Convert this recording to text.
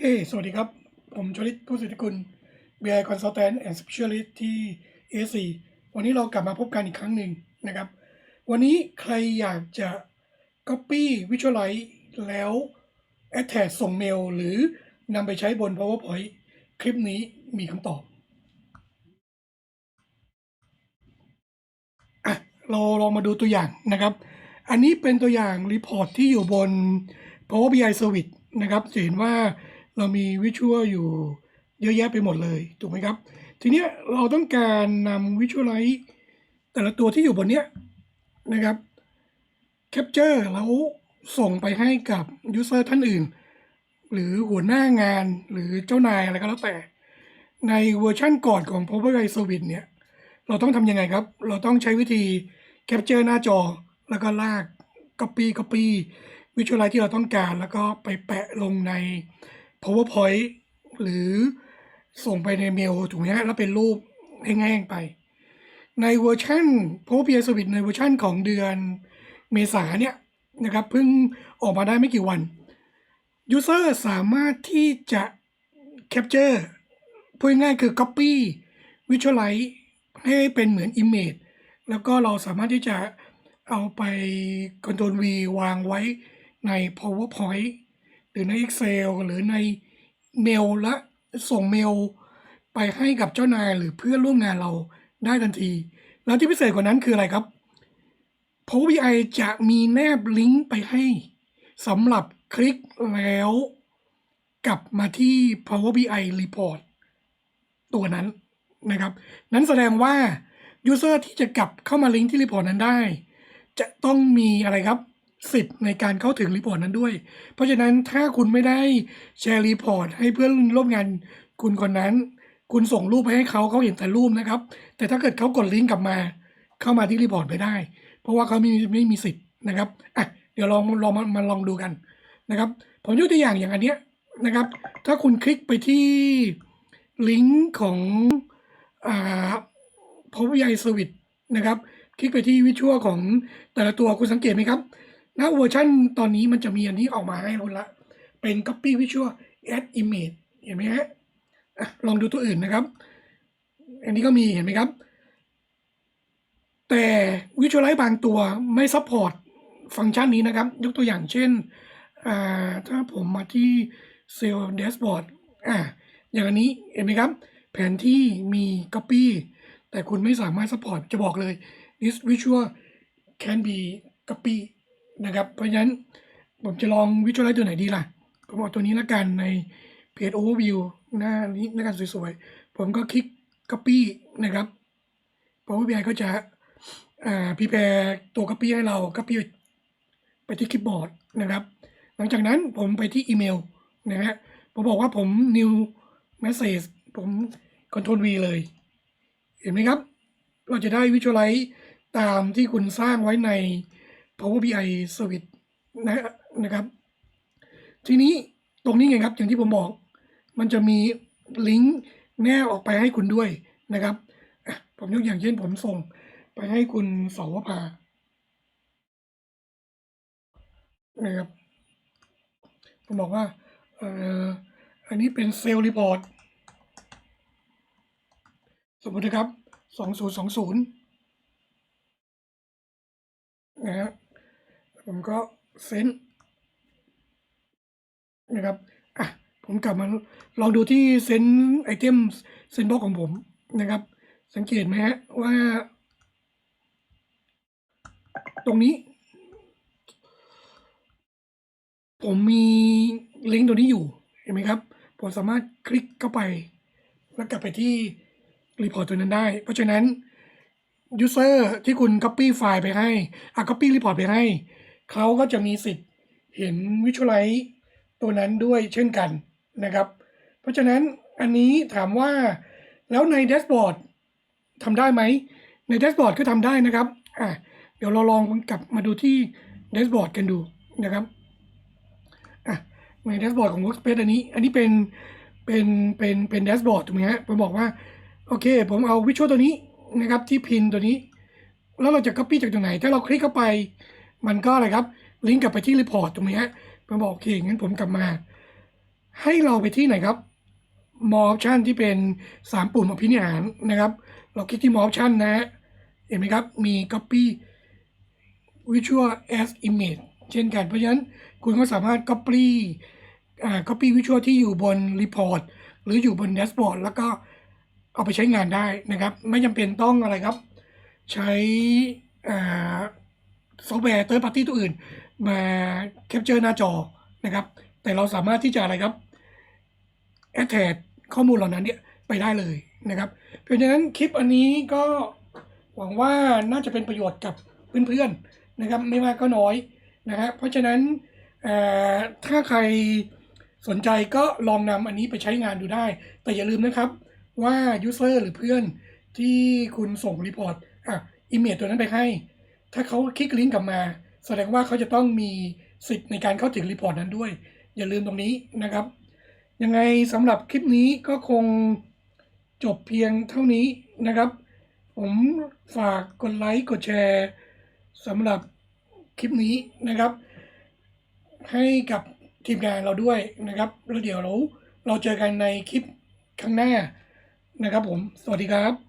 เฮ้สวัสดีครับ ผมชลิตผู้สิทธิกุล BI Consultant and Specialist ที่ AC วันนี้เรากลับมาพบกันอีกครั้งหนึ่งนะครับ วันนี้ใครอยากจะ Copy Visualize แล้ว Attach ส่งเมล หรือนำไปใช้บน PowerPoint คลิปนี้มีคำตอบอะเราลองมาดูตัวอย่างนะครับ อันนี้เป็นตัวอย่างรีพอร์ตที่อยู่บน Power BI Service นะครับจะเห็นว่า เรามีวิชวลอยู่เยอะแยะไปหมดเลยถูกไหมครับ ทีนี้เราต้องการนำวิชวลไลท์แต่ละตัวที่อยู่บนเนี้ยนะครับ Capture แล้วส่งไปให้กับ User ท่านอื่น หรือหัวหน้างานหรือเจ้านายอะไรก็แล้วแต่ ในเวอร์ชั่นก่อนของ Power BI Service เนี่ย เราต้องทำยังไงครับ เราต้องใช้วิธี Capture หน้าจอแล้วก็ลาก Copy Copy วิชวลไลท์ที่เราต้องการ แล้วก็ไปแปะลงใน PowerPoint หรือส่งไปในเมลถูกไหมฮะแล้วเป็นรูปแห้งๆไป ในเวอร์ชัน Power BI Service ในเวอร์ชันของเดือนเมษาเนี่ยนะครับเพิ่งออกมาได้ไม่กี่วัน User สามารถที่จะ Capture พูดง่ายคือ Copy Visualize ให้เป็นเหมือน Image แล้วก็เราสามารถที่จะเอาไป Ctrl V วางไว้ใน PowerPoint รือใน Excel หรือในเมลและส่งเมลไปให้กับเจ้านายหรือเพื่อนร่วมงานเราได้ทันที แล้วที่พิเศษกว่านั้นคืออะไรครับ Power BI จะมีแนบลิงก์ไปให้สำหรับคลิกแล้วกลับมาที่ Power BI Report ตัวนั้นนะครับ นั้นแสดงว่า User ที่จะกลับเข้ามาลิงก์ที่รีพอร์ตนั้นได้ จะต้องมีอะไรครับ สิทธิ์ในการเข้าถึงรีพอร์ตนั้นด้วย เพราะฉะนั้นถ้าคุณไม่ได้แชร์รีพอร์ตให้เพื่อนร่วมงานคุณคนนั้น คุณส่งรูปไปให้เขาเขาเห็นแต่รูปนะครับ แต่ถ้าเกิดเขากดลิงก์กลับมา เข้ามาที่รีพอร์ตไม่ได้ เพราะว่าเขาไม่มีไม่มีสิทธิ์นะครับอะเดี๋ยวลองลองมามาลองดูกันนะครับผมยกตัวอย่างอย่างอันเนี้ยนะครับ ถ้าคุณคลิกไปที่ลิงก์ของอ่า Power BI Service นะครับ คลิกไปที่วิชวลของแต่ละตัวคุณสังเกตไหมครับ ณเวอร์ชันตอนนี้มันจะมีอันนี้ออกมาให้คุณละ เป็น Copy Visual Add Image เห็นไหมฮะลองดูตัวอื่นนะครับ อันนี้ก็มีเห็นไหมครับ แต่ Visualize บางตัวไม่ซัพพอร์ตฟังก์ชันนี้นะครับ ยกตัวอย่างเช่น ถ้าผมมาที่ Cell Dashboard อ่าอย่างอันนี้เห็นไหมครับ แผนที่มี Copy แต่คุณไม่สามารถซัพพอร์ตจะบอกเลย this visual can be copy นะครับ เพราะฉะนั้นผมจะลอง visualize ตัวไหนดีล่ะ ผมเอาตัวนี้ละกันในเพจ overview หน้านี้หน้ากันสวยๆ ผมก็คลิก copy นะครับ Power BI ก็จะอ่า prepare ตัว copy ให้เรา copy ไปที่คลิปบอร์ดนะครับ หลังจากนั้นผมไปที่อีเมลนะฮะผมบอกว่าผม new message ผม control V เลย เห็นไหมครับ เราจะได้ Visualize ตามที่คุณสร้างไว้ใน Power BI Service นะนะครับ ทีนี้ตรงนี้ไงครับ อย่างที่ผมบอก มันจะมีลิงก์แนบออกไปให้คุณด้วยนะครับ ผมยกอย่างเช่นผมส่งไปให้คุณสาวภานะครับผมบอกว่าเอ่ออันนี้เป็นเซลล์รีพอร์ตสมมตินะครับสองศูนย์สองศูนย์นะฮะ ผมก็เซนนะครับอะผมกลับมาลองดูที่เซนไอเทมเซนบ็อกของผมนะครับ สังเกตไหมฮะว่า ตรงนี้ ผมมีลิงก์ตัวนี้อยู่เห็นไหมครับ ผมสามารถคลิกเข้าไป แล้วกลับไปที่รีพอร์ตตัวนั้นได้ เพราะฉะนั้น User ที่คุณ Copy ไฟล์ไปให้อะ Copy Report ไปให้ เขาก็จะมีสิทธิ์เห็น Visualize ตัวนั้นด้วยเช่นกันนะครับ เพราะฉะนั้นอันนี้ถามว่าแล้วใน Dashboard ทำได้ไหม ใน Dashboard ก็ทำได้นะครับอะเดี๋ยวเราลองกลับมาดูที่ Dashboard กันดูนะครับอะใน Dashboard ของ Workspace อันนี้ อันนี้เป็นเป็นเป็นเป็น Dashboard ถูกไหมฮะผมบอกว่าโอเค ผมเอาวิชวลตัวนี้นะครับที่พินตัวนี้ แล้วเราจะ copy จากตรงไหน ถ้าเราคลิกเข้าไป มันก็อะไรครับ ลิงก์กลับไปที่รีพอร์ตถูกไหมฮะผมบอกโอเคงั้นผมกลับมา ให้เราไปที่ไหนครับ more option ที่เป็น 3 ปุ่มอภินิหารนะครับ เราคลิกที่ more option นะฮะเห็นไหมครับ มี copy visual as image เช่นกัน เพราะฉะนั้นคุณก็สามารถ copy อ่า copy visual ที่อยู่บน report หรืออยู่บน dashboard แล้วก็เอาไปใช้งานได้นะครับ ไม่จำเป็นต้องอะไรครับ ใช้อ่า ซอฟต์แวร์ third party ตัวอื่น มา capture หน้าจอนะครับ แต่เราสามารถที่จะอะไรครับ attach ข้อมูลเหล่านั้นเนี่ยไปได้เลยนะครับเพราะฉะนั้นคลิปอันนี้ก็หวังว่าน่าจะเป็นประโยชน์กับเพื่อนๆนะครับ ไม่มากก็น้อยนะครับเพราะฉะนั้นเอ่อถ้าใครสนใจก็ลองนำอันนี้ไปใช้งานดูได้ แต่อย่าลืมนะครับว่า user หรือเพื่อนที่คุณส่งรีพอร์ตอะอิมเมจตัวนั้นไปให้ ถ้าเขาคลิกลิงก์กลับมา แสดงว่าเขาจะต้องมีสิทธิ์ในการเข้าถึงรีพอร์ตนั้นด้วย อย่าลืมตรงนี้นะครับ ยังไงสำหรับคลิปนี้ก็คงจบเพียงเท่านี้นะครับ ผมฝากกดไลค์กดแชร์สำหรับคลิปนี้นะครับ ให้กับทีมงานเราด้วยนะครับ แล้วเดี๋ยวเราเราเจอกันในคลิปข้างหน้านะครับผม สวัสดีครับ